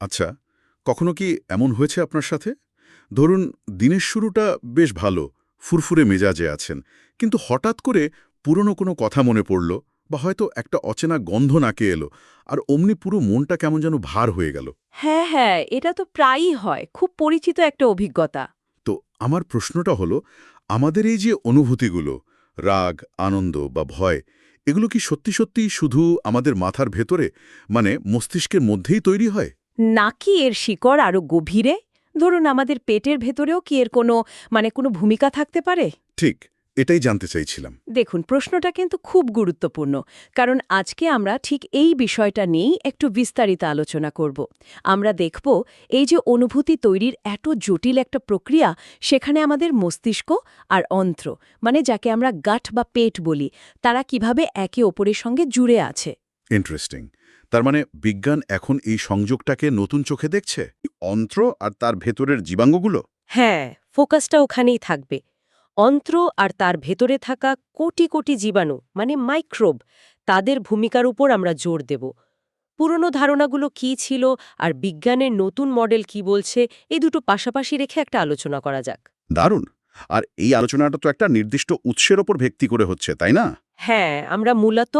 আচ্ছা কখনো কি এমন হয়েছে আপনার সাথে? ধরুন দিনের শুরুটা বেশ ভালো ফুরফুরে মেজাজে আছেন কিন্তু হঠাৎ করে পুরনো কোনো কথা মনে পড়ল বা হয়তো একটা অচেনা গন্ধ নাকে এলো আর অমনি পুরো মনটা কেমন যেন ভার হয়ে গেল। হ্যাঁ হ্যাঁ এটা তো প্রায়ই হয় খুব পরিচিত একটা অভিজ্ঞতা। তো আমার প্রশ্নটা হলো আমাদের এই যে অনুভূতিগুলো রাগ আনন্দ বা ভয় এগুলো কি সত্যি সত্যি শুধু আমাদের মাথার ভেতরে মানে মস্তিষ্কের মধ্যেই তৈরি হয়? নাকি এর শিকড় আরও গভীরে? ধরুন আমাদের পেটের ভেতরেও কি এর কোনো মানে কোনো ভূমিকা থাকতে পারে? ঠিক এটাই জানতে চাইছিলাম। দেখুন প্রশ্নটা কিন্তু খুব গুরুত্বপূর্ণ কারণ আজকে আমরা ঠিক এই বিষয়টা নিয়েই একটু বিস্তারিত আলোচনা করব। আমরা দেখব এই যে অনুভূতি তৈরির এত জটিল একটা প্রক্রিয়া সেখানে আমাদের মস্তিষ্ক আর অন্ত্র মানে যাকে আমরা গাঠ বা পেট বলি তারা কীভাবে একে অপরের সঙ্গে জুড়ে আছে? ইন্টারেস্টিং তার মানে বিজ্ঞান এখন এই সংযোগটাকে নতুন চোখে দেখছে? অন্ত্র আর তার ভেতরের জীবাঙ্গগুলো হ্যাঁ ফোকাসটা ওখানেই থাকবে। অন্ত্র আর তার ভেতরে থাকা কোটি কোটি জীবাণু মানে মাইক্রোব তাদের ভূমিকার উপর আমরা জোর দেব। পুরনো ধারণাগুলো কি ছিল আর বিজ্ঞানের নতুন মডেল কি বলছে এই দুটো পাশাপাশি রেখে একটা আলোচনা করা যাক। দারুণ! আর এই আলোচনাটা তো একটা নির্দিষ্ট উৎসের ওপর ভিত্তি করে হচ্ছে তাই না? হ্যাঁ আমরা মূলত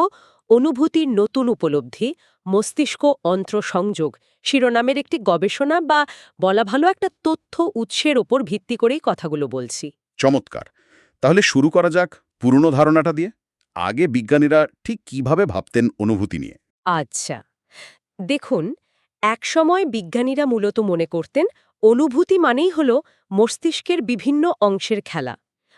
অনুভূতির নতুন উপলব্ধি মস্তিষ্ক অন্ত্র সংযোগ শিরোনামের একটি গবেষণা বা বলা ভালো একটা তথ্য উৎসের ওপর ভিত্তি করেই কথাগুলো বলছি। চমৎকার। তাহলে শুরু করা যাক পুরনো ধারণাটা দিয়ে। আগে বিজ্ঞানীরা ঠিক কীভাবে ভাবতেন অনুভূতি নিয়ে? আচ্ছা। দেখুন একসময় বিজ্ঞানীরা মূলত মনে করতেন অনুভূতি মানেই হল মস্তিষ্কের বিভিন্ন অংশের খেলা।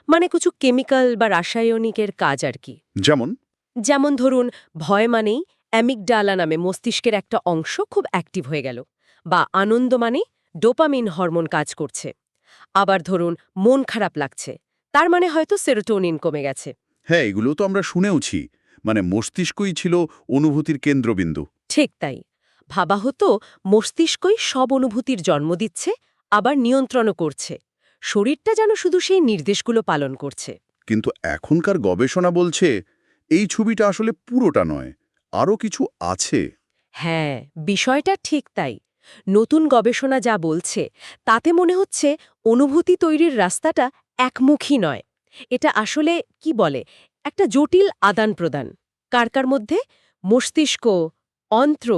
মানে কিছু কেমিক্যাল বা রাসায়নিকের কাজ আর কি। যেমন? যেমন ধরুন ভয় মানেই অ্যামিকডালা নামে মস্তিষ্কের একটা অংশ খুব অ্যাক্টিভ হয়ে গেল বা আনন্দ মানে ডোপামিন হরমোন কাজ করছে। আবার ধরুন মন খারাপ লাগছে তার মানে হয়তো সেরোটোনিন কমে গেছে। হ্যাঁ এগুলো তো আমরা শুনেওছি মানে মস্তিষ্কই ছিল অনুভূতির কেন্দ্রবিন্দু। ঠিক তাই। ভাবা হতো মস্তিষ্কই সব অনুভূতির জন্ম দিচ্ছে আবার নিয়ন্ত্রণও করছে। শরীরটা যেন শুধু সেই নির্দেশগুলো পালন করছে। কিন্তু এখনকার গবেষণা বলছে এই ছবিটা আসলে পুরোটা নয় আরও কিছু আছে। হ্যাঁ বিষয়টা ঠিক তাই। নতুন গবেষণা যা বলছে তাতে মনে হচ্ছে অনুভূতি তৈরির রাস্তাটা একমুখী নয়। এটা আসলে কি বলে? একটা জটিল আদান প্রদান। কার কার মধ্যে? মস্তিষ্ক অন্ত্র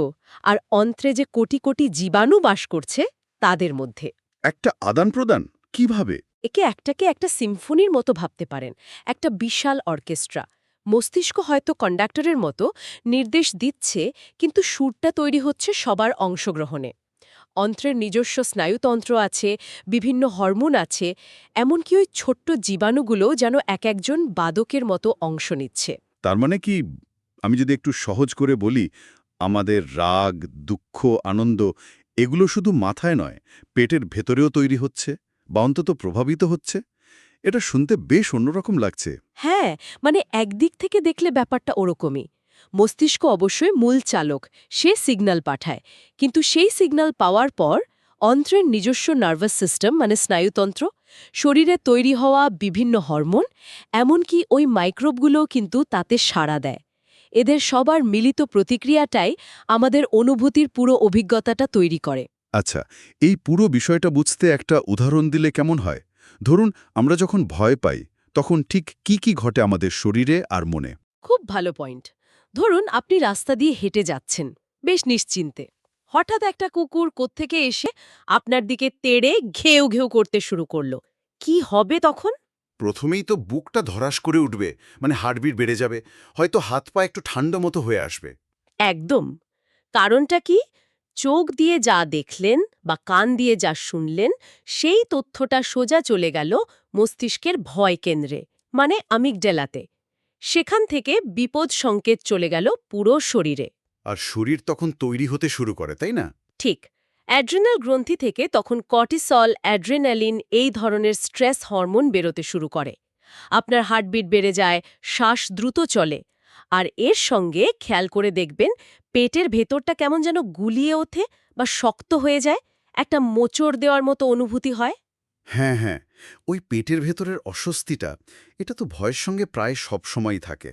আর অন্ত্রে যে কোটি কোটি জীবাণু বাস করছে তাদের মধ্যে। একটা আদান প্রদান? কীভাবে? একে একটাকে একটা সিম্ফনির মতো ভাবতে পারেন। একটা বিশাল অর্কেস্ট্রা। মস্তিষ্ক হয়তো কন্ডাক্টরের মতো নির্দেশ দিচ্ছে, কিন্তু সুরটা তৈরি হচ্ছে সবার অংশগ্রহণে। অন্ত্রের নিজস্ব স্নায়ুতন্ত্র আছে, বিভিন্ন হরমোন আছে, এমনকি ওই ছোট্ট জীবাণুগুলো যেন এক একজন বাদকের মতো অংশ নিচ্ছে। তার মানে কি, আমি যদি একটু সহজ করে বলি, আমাদের রাগ, দুঃখ, আনন্দ, এগুলো শুধু মাথায় নয়, পেটের ভেতরেও তৈরি হচ্ছে, বা অন্তত প্রভাবিত হচ্ছে? এটা শুনতে বেশ অন্যরকম লাগছে। হ্যাঁ মানে একদিক থেকে দেখলে ব্যাপারটা ওরকমই। মস্তিষ্ক অবশ্যই মূল চালক সে সিগন্যাল পাঠায়। কিন্তু সেই সিগন্যাল পাওয়ার পর অন্ত্রের নিজস্ব নার্ভাস সিস্টেম মানে স্নায়ুতন্ত্র শরীরে তৈরি হওয়া বিভিন্ন হরমোন এমনকি ওই মাইক্রোবগুলোও কিন্তু তাতে সাড়া দেয়। এদের সবার মিলিত প্রতিক্রিয়াটাই আমাদের অনুভূতির পুরো অভিজ্ঞতাটা তৈরি করে। আচ্ছা এই পুরো বিষয়টা বুঝতে একটা উদাহরণ দিলে কেমন হয়? ধরুন আমরা যখন ভয় পাই তখন ঠিক কি কি ঘটে আমাদের শরীরে আর মনে? খুব ভালো পয়েন্ট। ধরুন আপনি রাস্তা দিয়ে হেঁটে যাচ্ছেন বেশ নিশ্চিন্তে। হঠাৎ একটা কুকুর কোত্থেকে এসে আপনার দিকে তেড়ে ঘেউ ঘেউ করতে শুরু করল। কি হবে তখন? প্রথমেই তো বুকটা ধরাস করে উঠবে মানে হার্টবিট বেড়ে যাবে। হয়তো হাত পা একটু ঠান্ডা মতো হয়ে আসবে। একদম। কারণটা কি? চোখ দিয়ে যা দেখলেন বা কান দিয়ে যা শুনলেন সেই তথ্যটা সোজা চলে গেল মস্তিষ্কের ভয় কেন্দ্রে মানে আমিগডেলাতে সেখান থেকে বিপদ সংকেত চলে গেল পুরো শরীরে। আর শরীর তখন তৈরি হতে শুরু করে তাই না? ঠিক। অ্যাড্রেনাল গ্রন্থি থেকে তখন কর্টিসল অ্যাড্রেনালিন এই ধরনের স্ট্রেস হরমোন বেরোতে শুরু করে। আপনার হার্টবিট বেড়ে যায় শ্বাস দ্রুত চলে আর এর সঙ্গে খেয়াল করে দেখবেন পেটের ভেতরটা কেমন যেন গুলিয়ে ওঠে বা শক্ত হয়ে যায়। একটা মোচড় দেওয়ার মতো অনুভূতি হয়। হ্যাঁ হ্যাঁ ওই পেটের ভেতরের অস্বস্তিটা এটা তো ভয়ের সঙ্গে প্রায় সব সময়ই থাকে।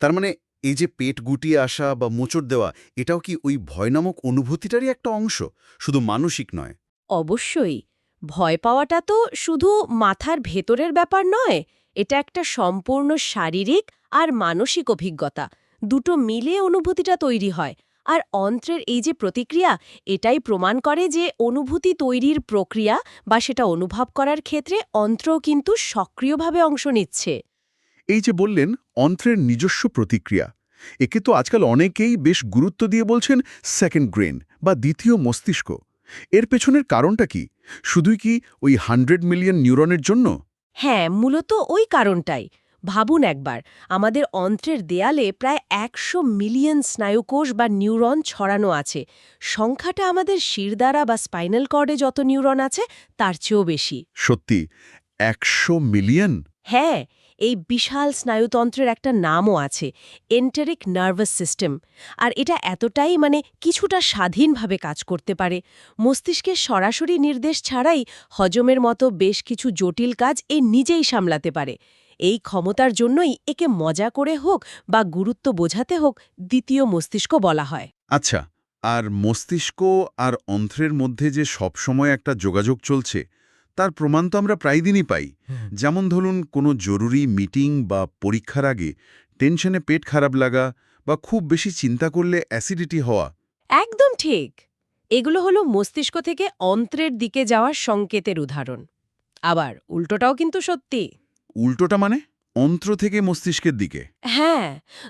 তার মানে এই যে পেট গুটিয়ে আসা বা মোচড় দেওয়া এটাও কি ওই ভয় নামক অনুভূতিটারই একটা অংশ? শুধু মানসিক নয়। অবশ্যই ভয় পাওয়াটা তো শুধু মাথার ভেতরের ব্যাপার নয় এটা একটা সম্পূর্ণ শারীরিক আর মানসিক অভিজ্ঞতা। দুটো মিলে অনুভূতিটা তৈরি হয়। আর অন্ত্রের এই যে প্রতিক্রিয়া এটাই প্রমাণ করে যে অনুভূতি তৈরির প্রক্রিয়া বা সেটা অনুভব করার ক্ষেত্রে অন্ত্রও কিন্তু সক্রিয়ভাবে অংশ নিচ্ছে। এই যে বললেন অন্ত্রের নিজস্ব প্রতিক্রিয়া। একে তো আজকাল অনেকেই বেশ গুরুত্ব দিয়ে বলছেন সেকেন্ড গ্রেন বা দ্বিতীয় মস্তিষ্ক। এর পেছনের কারণটা কি? শুধুই কি ওই হান্ড্রেড মিলিয়ন নিউরনের জন্য? হ্যাঁ মূলত ওই কারণটাই। ভাবুন একবার আমাদের অন্ত্রের দেয়ালে প্রায় একশো মিলিয়ন স্নায়ুকোষ বা নিউরন ছড়ানো আছে। সংখ্যাটা আমাদের শিরদাঁড়া বা স্পাইনাল কর্ডে যত নিউরন আছে তার চেয়েও বেশি। সত্যি? একশো মিলিয়ন? হ্যাঁ এই বিশাল স্নায়ুতন্ত্রের একটা নামও আছে এন্টারিক নার্ভাস সিস্টেম। আর এটা এতটাই মানে কিছুটা স্বাধীনভাবে কাজ করতে পারে। মস্তিষ্কের সরাসরি নির্দেশ ছাড়াই হজমের মতো বেশ কিছু জটিল কাজ এ নিজেই সামলাতে পারে। এই ক্ষমতার জন্যই একে মজা করে হোক বা গুরুত্ব বোঝাতে হোক দ্বিতীয় মস্তিষ্ক বলা হয়। আচ্ছা আর মস্তিষ্ক আর অন্ত্রের মধ্যে যে সবসময় একটা যোগাযোগ চলছে তার প্রমাণ তো আমরা প্রায় দিনই পাই। যেমন ধরুন কোনো জরুরি মিটিং বা পরীক্ষার আগে টেনশনে পেট খারাপ লাগা বা খুব বেশি চিন্তা করলে অ্যাসিডিটি হওয়া। একদম ঠিক। এগুলো হলো মস্তিষ্ক থেকে অন্ত্রের দিকে যাওয়ার সংকেতের উদাহরণ। আবার উল্টোটাও কিন্তু সত্যি। উল্টোটা মানে? অন্ত্র থেকে মস্তিষ্কের দিকে। হ্যাঁ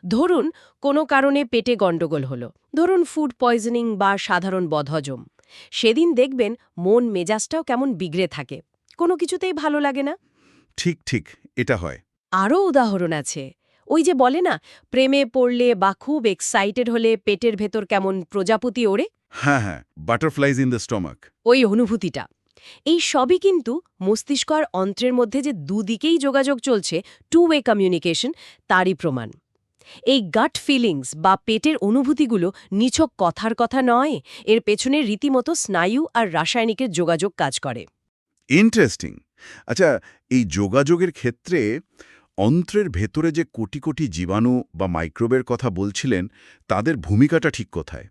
ধরুন কোনো কারণে পেটে গণ্ডগোল হলো। ধরুন ফুড পয়জনিং বা সাধারণ বদহজম। সেদিন দেখবেন মন মেজাজটাও কেমন বিগড়ে থাকে। কোনো কিছুতেই ভালো লাগে না। ঠিক ঠিক এটা হয়। আরও উদাহরণ আছে। ওই যে বলে না প্রেমে পড়লে বা খুব এক্সাইটেড হলে পেটের ভেতর কেমন প্রজাপতি ওড়ে? হ্যাঁ হ্যাঁ বাটারফ্লাইজ ইন দ্য স্টমাক ওই অনুভূতিটা। এই সবই কিন্তু মস্তিষ্ক আর অন্ত্রের মধ্যে যে দুদিকেই যোগাযোগ চলছে টু ওয়ে কমিউনিকেশন তারই প্রমাণ। এই গাট ফিলিংস বা পেটের অনুভূতিগুলো নিছক কথার কথা নয় এর পেছনে রীতিমতো স্নায়ু আর রাসায়নিকের যোগাযোগ কাজ করে। ইন্টারেস্টিং আচ্ছা এই যোগাযোগের ক্ষেত্রে অন্ত্রের ভেতরে যে কোটি কোটি জীবাণু বা মাইক্রোবের কথা বলছিলেন তাদের ভূমিকাটা ঠিক কোথায়?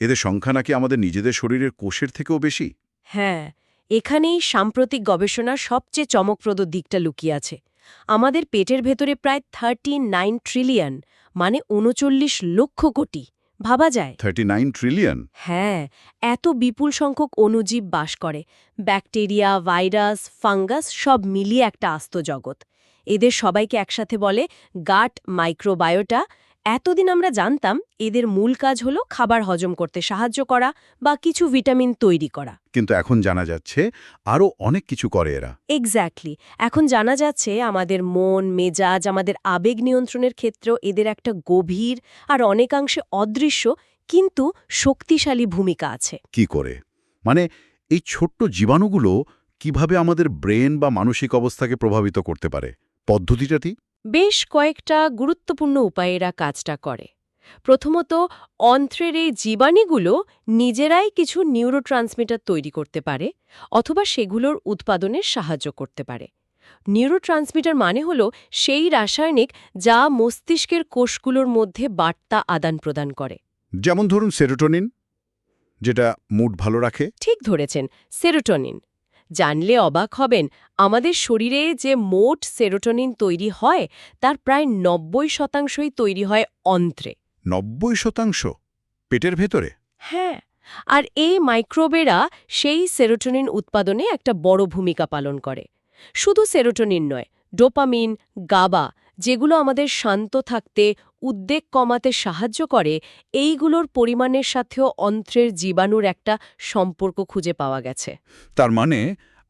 এদের সংখ্যা নাকি আমাদের নিজেদের শরীরের কোষের থেকেও বেশি? হ্যাঁ এখানেই সাম্প্রতিক গবেষণার সবচেয়ে চমকপ্রদ দিকটা লুকিয়ে আছে। আমাদের পেটের ভেতরে প্রায় থার্টি নাইন ট্রিলিয়ন মানে উনচল্লিশ লক্ষ কোটি। ভাবা যায়? থার্টি নাইন ট্রিলিয়ন হ্যাঁ এত বিপুল সংখ্যক অণুজীব বাস করে। ব্যাকটেরিয়া ভাইরাস ফাঙ্গাস সব মিলিয়ে একটা আস্ত জগৎ। এদের সবাইকে একসাথে বলে গাট মাইক্রোবায়োটা এতদিন আমরা জানতাম এদের মূল কাজ হলো খাবার হজম করতে সাহায্য করা বা কিছু ভিটামিন তৈরি করা। কিন্তু এখন জানা যাচ্ছে আরও অনেক কিছু করে এরা। এক্স্যাক্টলি এখন জানা যাচ্ছে আমাদের মন মেজাজ আমাদের আবেগ নিয়ন্ত্রণের ক্ষেত্রেও এদের একটা গভীর আর অনেকাংশে অদৃশ্য কিন্তু শক্তিশালী ভূমিকা আছে। কি করে? মানে এই ছোট্ট জীবাণুগুলো কীভাবে আমাদের ব্রেন বা মানসিক অবস্থাকে প্রভাবিত করতে পারে? পদ্ধতিটা পদ্ধতিটাটি বেশ কয়েকটা গুরুত্বপূর্ণ উপায়ে এরা কাজটা করে। প্রথমত অন্ত্রের এই জীবাণুগুলো নিজেরাই কিছু নিউরোট্রান্সমিটার তৈরি করতে পারে অথবা সেগুলোর উৎপাদনে সাহায্য করতে পারে। নিউরোট্রান্সমিটার মানে হল সেই রাসায়নিক যা মস্তিষ্কের কোষগুলোর মধ্যে বার্তা আদান প্রদান করে। যেমন ধরুন সেরোটোনিন যেটা মুড ভালো রাখে। ঠিক ধরেছেন সেরোটোনিন। জানলে অবাক হবেন আমাদের শরীরে যে মোট সেরোটোনিন তৈরি হয় তার প্রায় নব্বই শতাংশই তৈরি হয় অন্ত্রে। নব্বই শতাংশ? পেটের ভেতরে? হ্যাঁ আর এই মাইক্রোবেরা সেই সেরোটোনিন উৎপাদনে একটা বড় ভূমিকা পালন করে। শুধু সেরোটোনিন নয় ডোপামিন গাবা যেগুলো আমাদের শান্ত থাকতে উদ্বেগ কমাতে সাহায্য করে এইগুলোর পরিমাণের সাথেও অন্ত্রের জীবাণুর একটা সম্পর্ক খুঁজে পাওয়া গেছে। তার মানে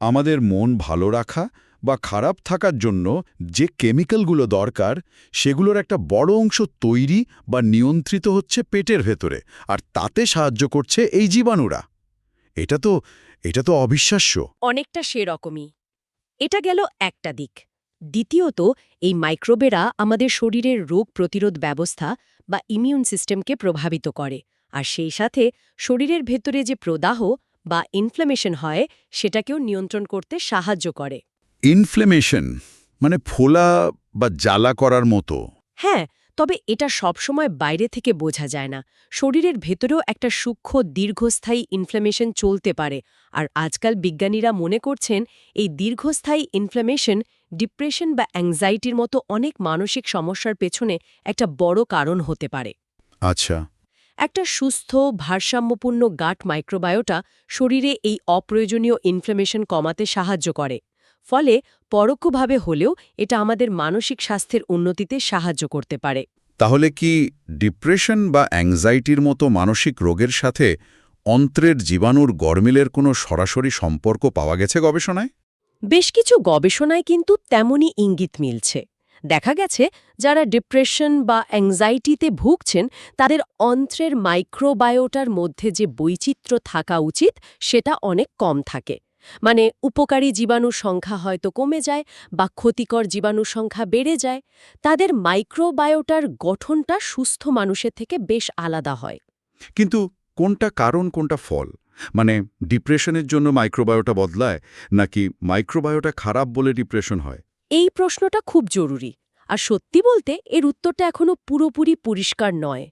আমাদের মন ভালো রাখা বা খারাপ থাকার জন্য যে কেমিক্যালগুলো দরকার সেগুলোর একটা বড় অংশ তৈরি বা নিয়ন্ত্রিত হচ্ছে পেটের ভেতরে আর তাতে সাহায্য করছে এই জীবাণুরা। এটা তো এটা তো অবিশ্বাস্য। অনেকটা সেরকমই। এটা গেল একটা দিক। দ্বিতীয়ত এই মাইক্রোবেরা আমাদের শরীরের রোগ প্রতিরোধ ব্যবস্থা বা ইমিউন সিস্টেমকে প্রভাবিত করে। আর সেই সাথে শরীরের ভেতরে যে প্রদাহ বা ইনফ্লামেশন হয় সেটাকেও নিয়ন্ত্রণ করতে সাহায্য করে। ইনফ্লেমেশন মানে ফোলা বা জ্বালা করার মতো। হ্যাঁ তবে এটা সবসময় বাইরে থেকে বোঝা যায় না। শরীরের ভেতরেও একটা সূক্ষ্ম দীর্ঘস্থায়ী ইনফ্লামেশন চলতে পারে। আর আজকাল বিজ্ঞানীরা মনে করছেন এই দীর্ঘস্থায়ী ইনফ্লামেশন ডিপ্রেশন বা অ্যাংজাইটির মতো অনেক মানসিক সমস্যার পেছনে একটা বড় কারণ হতে পারে। আচ্ছা। একটা সুস্থ ভারসাম্যপূর্ণ গাট মাইক্রোবায়োটা শরীরে এই অপ্রয়োজনীয় ইনফ্লামেশন কমাতে সাহায্য করে। ফলে পরোক্ষভাবে হলেও এটা আমাদের মানসিক স্বাস্থ্যের উন্নতিতে সাহায্য করতে পারে। তাহলে কি ডিপ্রেশন বা অ্যাংজাইটির মতো মানসিক রোগের সাথে অন্ত্রের জীবাণুর গরমিলের কোনো সরাসরি সম্পর্ক পাওয়া গেছে গবেষণায়? বেশ কিছু গবেষণায় কিন্তু তেমনই ইঙ্গিত মিলছে। দেখা গেছে, যারা ডিপ্রেশন বা অ্যাংজাইটিতে ভুগছেন, তাদের অন্ত্রের মাইক্রোবায়োটার মধ্যে যে বৈচিত্র্য থাকা উচিত, সেটা অনেক কম থাকে। মানে উপকারী জীবাণুর সংখ্যা হয়তো কমে যায় বা ক্ষতিকর জীবাণুর সংখ্যা বেড়ে যায়। তাদের মাইক্রোবায়োটার গঠনটা সুস্থ মানুষের থেকে বেশ আলাদা হয়। কিন্তু কোনটা কারণ, কোনটা ফল? মানে ডিপ্রেশনের জন্য মাইক্রোবায়োটা বদলায় নাকি মাইক্রোবায়োটা খারাপ বলে ডিপ্রেশন হয়? এই প্রশ্নটা খুব জরুরি। আর সত্যি বলতে এর উত্তরটা এখনও পুরোপুরি পরিষ্কার নয়।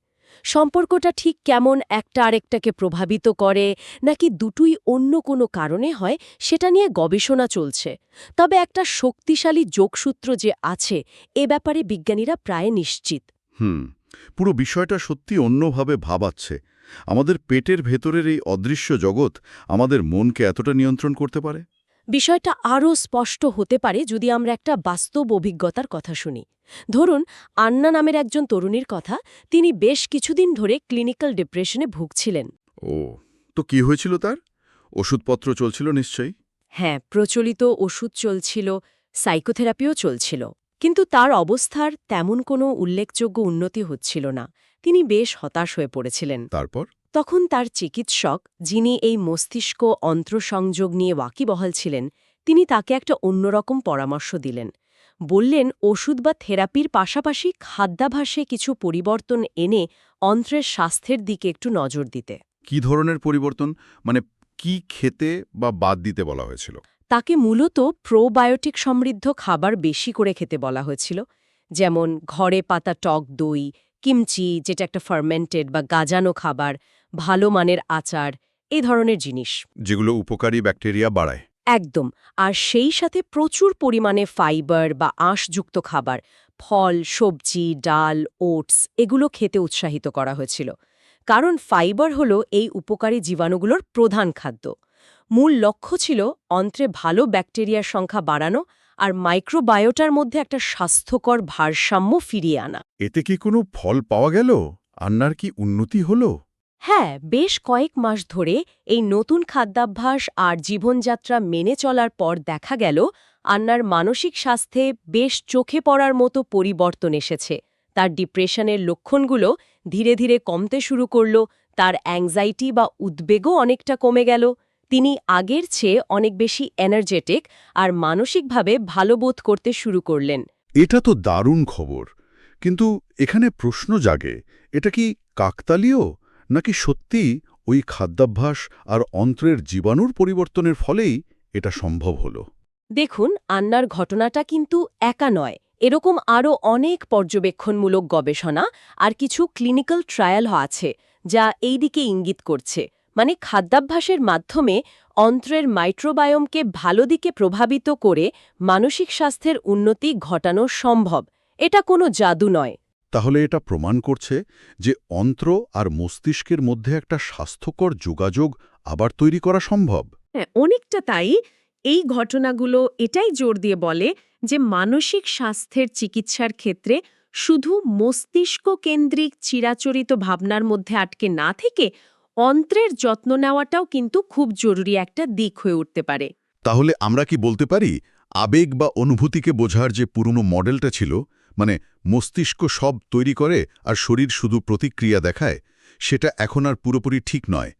সম্পর্কটা ঠিক কেমন একটা আরেকটাকে প্রভাবিত করে নাকি দুটোই অন্য কোনো কারণে হয় সেটা নিয়ে গবেষণা চলছে। তবে একটা শক্তিশালী যোগসূত্র যে আছে এ ব্যাপারে বিজ্ঞানীরা প্রায় নিশ্চিত। হুম পুরো বিষয়টা সত্যি অন্যভাবে ভাবাচ্ছে। আমাদের পেটের ভেতরের এই অদৃশ্য জগৎ আমাদের মনকে এতটা নিয়ন্ত্রণ করতে পারে? বিষয়টা আরও স্পষ্ট হতে পারে যদি আমরা একটা বাস্তব অভিজ্ঞতার কথা শুনি। ধরুন আন্না নামের একজন তরুণীর কথা তিনি বেশ কিছুদিন ধরে ক্লিনিক্যাল ডিপ্রেশনে ভুগছিলেন। ও তো কি হয়েছিল তার? ওষুধপত্র চলছিল নিশ্চয়ই? হ্যাঁ প্রচলিত ওষুধ চলছিল সাইকোথেরাপিও চলছিল। কিন্তু তার অবস্থার তেমন কোনো উল্লেখযোগ্য উন্নতি হচ্ছিল না। তিনি বেশ হতাশ হয়ে পড়েছিলেন। তারপর? তখন তার চিকিৎসক যিনি এই মস্তিষ্ক অন্ত্রসংযোগ নিয়ে ওয়াকিবহাল ছিলেন তিনি তাকে একটা অন্যরকম পরামর্শ দিলেন। বললেন ওষুধ বা থেরাপির পাশাপাশি খাদ্যাভাসে কিছু পরিবর্তন এনে অন্ত্রের স্বাস্থ্যের দিকে একটু নজর দিতে। কি ধরনের পরিবর্তন? মানে কি খেতে বা বাদ দিতে বলা হয়েছিল? তাকে মূলত প্রোবায়োটিক সমৃদ্ধ খাবার বেশি করে খেতে বলা হয়েছিল যেমন ঘরে পাতা টক দই কিমচি যেটা একটা ফার্মেন্টেড বা গাজানো খাবার ভালো মানের আচার এই ধরনের জিনিস। যেগুলো উপকারী ব্যাকটেরিয়া বাড়ায়। একদম আর সেই সাথে প্রচুর পরিমাণে ফাইবার বা আঁশযুক্ত খাবার ফল সবজি ডাল ওটস এগুলো খেতে উৎসাহিত করা হয়েছিল। কারণ ফাইবার হলো এই উপকারী জীবাণুগুলোর প্রধান খাদ্য। মূল লক্ষ্য ছিল অন্ত্রে ভালো ব্যাকটেরিয়ার সংখ্যা বাড়ানো আর মাইক্রোবায়োটার মধ্যে একটা স্বাস্থ্যকর ভারসাম্য ফিরিয়ে আনা। এতে কি কোনো ফল পাওয়া গেল? আন্নার কি উন্নতি হলো? হ্যাঁ বেশ কয়েক মাস ধরে এই নতুন খাদ্যাভ্যাস আর জীবনযাত্রা মেনে চলার পর দেখা গেল আন্নার মানসিক স্বাস্থ্যে বেশ চোখে পড়ার মতো পরিবর্তন এসেছে। তার ডিপ্রেশনের লক্ষণগুলো ধীরে ধীরে কমতে শুরু করল তার অ্যাংজাইটি বা উদ্বেগও অনেকটা কমে গেল। তিনি আগের চেয়ে অনেক বেশি এনার্জেটিক আর মানসিকভাবে ভালো বোধ করতে শুরু করলেন। এটা তো দারুণ খবর। কিন্তু এখানে প্রশ্ন জাগে এটা কি কাকতালীয়? নাকি সত্যি ওই খাদ্যাভ্যাস আর অন্ত্রের জীবাণুর পরিবর্তনের ফলেই এটা সম্ভব হল? দেখুন আন্নার ঘটনাটা কিন্তু একা নয়। এরকম আরও অনেক পর্যবেক্ষণমূলক গবেষণা আর কিছু ক্লিনিক্যাল ট্রায়াল আছে যা এই দিকে ইঙ্গিত করছে। মানে খাদ্যাভ্যাসের মাধ্যমে অন্ত্রের মাইক্রোবায়োমকে ভালো দিকে প্রভাবিত করে মানসিক স্বাস্থ্যের উন্নতি ঘটানো সম্ভব। এটা কোনো জাদু নয়। তাহলে এটা প্রমাণ করছে যে অন্ত্র আর মস্তিষ্কের মধ্যে একটা স্বাস্থ্যকর যোগাযোগ আবার তৈরি করা সম্ভব। হ্যাঁ অনেকটা তাই। এই ঘটনাগুলো এটাই জোর দিয়ে বলে যে মানসিক স্বাস্থ্যের চিকিৎসার ক্ষেত্রে শুধু মস্তিষ্ক কেন্দ্রিক চিরাচরিত ভাবনার মধ্যে আটকে না থেকে অন্ত্রের যত্ন নেওয়াটাও কিন্তু খুব জরুরি একটা দিক হয়ে উঠতে পারে। তাহলে আমরা কি বলতে পারি আবেগ বা অনুভূতিকে বোঝার যে পুরনো মডেলটা ছিল মানে মস্তিষ্ক সব তৈরি করে আর শরীর শুধু প্রতিক্রিয়া দেখায় সেটা এখন আর পুরোপুরি ঠিক নয়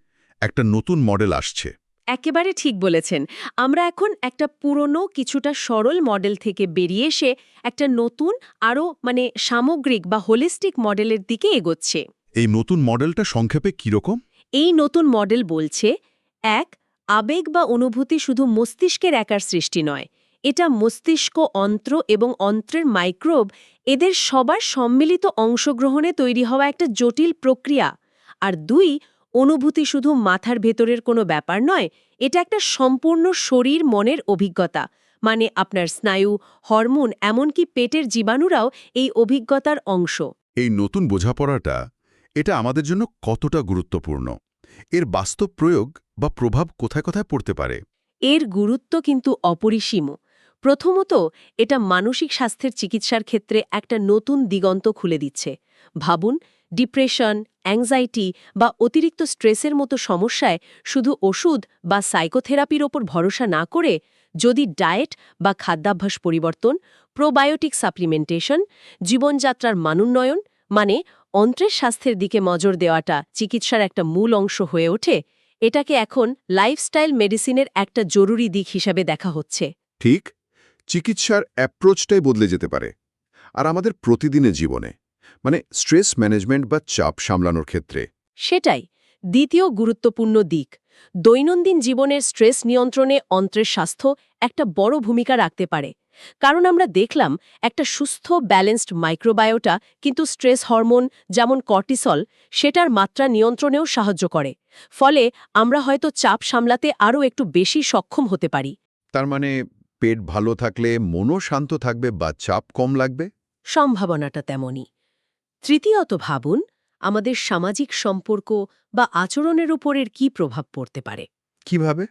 একটা নতুন মডেল আসছে। একেবারে ঠিক বলেছেন। আমরা এখন একটা পুরনো কিছুটা সরল মডেল থেকে বেরিয়ে এসে একটা নতুন আরও মানে সামগ্রিক বা হোলিস্টিক মডেলের দিকে এগোচ্ছে। এই নতুন মডেলটা সংক্ষেপে কীরকম এই নতুন মডেল বলছে, এক, আবেগ বা অনুভূতি শুধু মস্তিষ্কের একার সৃষ্টি নয়, এটা মস্তিষ্ক, অন্ত্র এবং অন্ত্রের মাইক্রোব এদের সবার সম্মিলিত অংশগ্রহণে তৈরি হওয়া একটা জটিল প্রক্রিয়া। আর দুই, অনুভূতি শুধু মাথার ভেতরের কোনো ব্যাপার নয়, এটা একটা সম্পূর্ণ শরীর মনের অভিজ্ঞতা। মানে আপনার স্নায়ু, হরমোন, এমনকি পেটের জীবাণুরাও এই অভিজ্ঞতার অংশ। এই নতুন বোঝাপড়াটা এটা আমাদের জন্য কতটা গুরুত্বপূর্ণ? এর বাস্তব প্রয়োগ বা প্রভাব কোথায় কোথায় পড়তে পারে? এর গুরুত্ব কিন্তু অপরিসীম। প্রথমত, এটা মানসিক স্বাস্থ্যের চিকিৎসার ক্ষেত্রে একটা নতুন দিগন্ত খুলে দিচ্ছে। ভাবুন, ডিপ্রেশন, অ্যাংজাইটি বা অতিরিক্ত স্ট্রেসের মতো সমস্যায় শুধু ওষুধ বা সাইকোথেরাপির ওপর ভরসা না করে যদি ডায়েট বা খাদ্যাভ্যাস পরিবর্তন, প্রোবায়োটিক সাপ্লিমেন্টেশন, জীবনযাত্রার মানোন্নয়ন মানে অন্ত্রের স্বাস্থ্যের দিকে নজর দেওয়াটা চিকিৎসার একটা মূল অংশ হয়ে ওঠে। এটাকে এখন লাইফস্টাইল মেডিসিনের একটা জরুরি দিক হিসাবে দেখা হচ্ছে। ঠিক চিকিৎসার অ্যাপ্রোচটাই বদলে যেতে পারে। আর আমাদের প্রতিদিনের জীবনে মানে স্ট্রেস ম্যানেজমেন্ট বা চাপ সামলানোর ক্ষেত্রে। সেটাই দ্বিতীয় গুরুত্বপূর্ণ দিক দৈনন্দিন জীবনের স্ট্রেস নিয়ন্ত্রণে অন্ত্রের স্বাস্থ্য একটা বড় ভূমিকা রাখতে পারে। কারণ আমরা দেখলাম একটা সুস্থ ব্যালেন্সড মাইক্রোবায়োটা কিন্তু স্ট্রেস হরমোন যেমন কর্টিসল সেটার মাত্রা নিয়ন্ত্রণেও সাহায্য করে। ফলে আমরা হয়তো চাপ সামলাতে আরও একটু বেশি সক্ষম হতে পারি। তার মানে পেট ভালো থাকলে মনও শান্ত থাকবে বা চাপ কম লাগবে? সম্ভাবনাটা তেমনই। তৃতীয়ত ভাবুন আমাদের সামাজিক সম্পর্ক বা আচরণের উপরের কি প্রভাব পড়তে পারে? কীভাবে?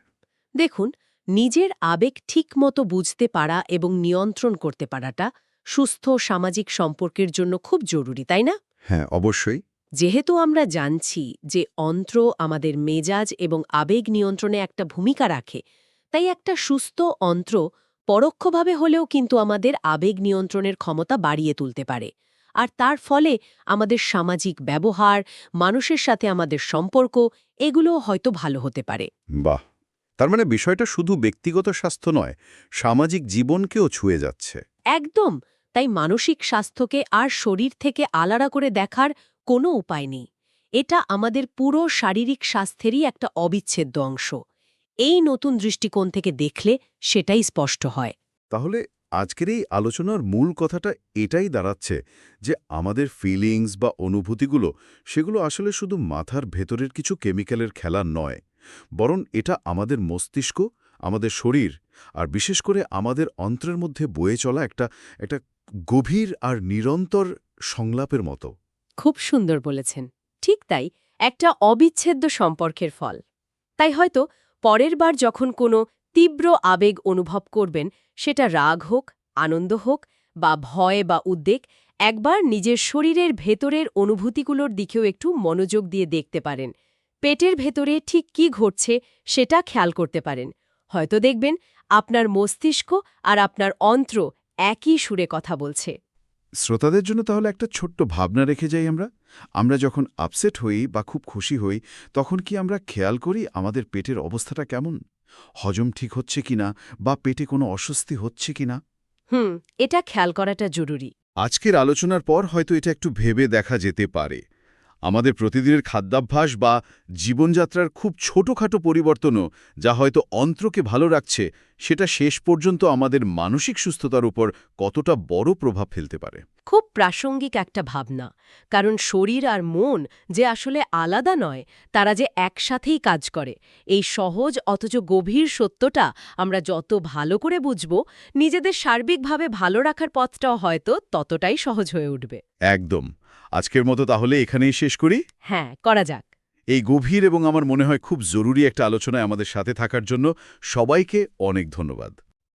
দেখুন নিজের আবেগ ঠিকমতো বুঝতে পারা এবং নিয়ন্ত্রণ করতে পারাটা সুস্থ সামাজিক সম্পর্কের জন্য খুব জরুরি তাই না? হ্যাঁ অবশ্যই। যেহেতু আমরা জানছি যে অন্ত্র আমাদের মেজাজ এবং আবেগ নিয়ন্ত্রণে একটা ভূমিকা রাখে তাই একটা সুস্থ অন্ত্র পরোক্ষভাবে হলেও কিন্তু আমাদের আবেগ নিয়ন্ত্রণের ক্ষমতা বাড়িয়ে তুলতে পারে। আর তার ফলে আমাদের সামাজিক ব্যবহার মানুষের সাথে আমাদের সম্পর্ক এগুলোও হয়তো ভালো হতে পারে। বাহ! তার মানে বিষয়টা শুধু ব্যক্তিগত স্বাস্থ্য নয় সামাজিক জীবনকেও ছুঁয়ে যাচ্ছে। একদম! তাই মানসিক স্বাস্থ্যকে আর শরীর থেকে আলাদা করে দেখার কোনো উপায় নেই। এটা আমাদের পুরো শারীরিক স্বাস্থ্যেরই একটা অবিচ্ছেদ্য অংশ। এই নতুন দৃষ্টিকোণ থেকে দেখলে সেটাই স্পষ্ট হয়। তাহলে আজকের এই আলোচনার মূল কথাটা এটাই দাঁড়াচ্ছে যে আমাদের ফিলিংস বা অনুভূতিগুলো সেগুলো আসলে শুধু মাথার ভেতরের কিছু কেমিক্যালের খেলা নয়। বরং এটা আমাদের মস্তিষ্ক, আমাদের শরীর আর বিশেষ করে আমাদের অন্ত্রের মধ্যে বয়ে চলা একটা একটা গভীর আর নিরন্তর সংলাপের মতো। খুব সুন্দর বলেছেন। ঠিক তাই, একটা অবিচ্ছেদ্য সম্পর্কের ফল। তাই হয়তো পরের বার যখন কোনো তীব্র আবেগ অনুভব করবেন, সেটা রাগ হোক, আনন্দ হোক বা ভয় বা উদ্বেগ, একবার নিজের শরীরের ভেতরের অনুভূতিগুলোর দিকেও একটু মনোযোগ দিয়ে দেখতে পারেন। পেটের ভেতরে ঠিক কি ঘটছে সেটা খেয়াল করতে পারেন। হয়তো দেখবেন আপনার মস্তিষ্ক আর আপনার অন্ত্র একই সুরে কথা বলছে। শ্রোতাদের জন্য তাহলে একটা ছোট্ট ভাবনা রেখে যাই আমরা। আমরা যখন আপসেট হই বা খুব খুশি হই তখন কি আমরা খেয়াল করি আমাদের পেটের অবস্থাটা কেমন? হজম ঠিক হচ্ছে কিনা বা পেটে কোনো অস্বস্তি হচ্ছে কিনা? হুম এটা খেয়াল করাটা জরুরি। আজকের আলোচনার পর হয়তো এটা একটু ভেবে দেখা যেতে পারে। আমাদের প্রতিদিনের খাদ্যাভ্যাস বা জীবনযাত্রার খুব ছোটখাটো পরিবর্তনও যা হয়তো অন্ত্রকে ভালো রাখছে সেটা শেষ পর্যন্ত আমাদের মানসিক সুস্থতার উপর কতটা বড় প্রভাব ফেলতে পারে। খুব প্রাসঙ্গিক একটা ভাবনা কারণ শরীর আর মন যে আসলে আলাদা নয় তারা যে একসাথেই কাজ করে। এই সহজ অথচ গভীর সত্যটা আমরা যত ভালো করে বুঝব নিজেদের সার্বিকভাবে ভালো রাখার পথটাও হয়তো ততটাই সহজ হয়ে উঠবে। একদম। আজকের মতো তাহলে এখানেই শেষ করি। হ্যাঁ করা যাক। এই গভীর এবং আমার মনে হয় খুব জরুরি একটা আলোচনায় আমাদের সাথে থাকার জন্য সবাইকে অনেক ধন্যবাদ।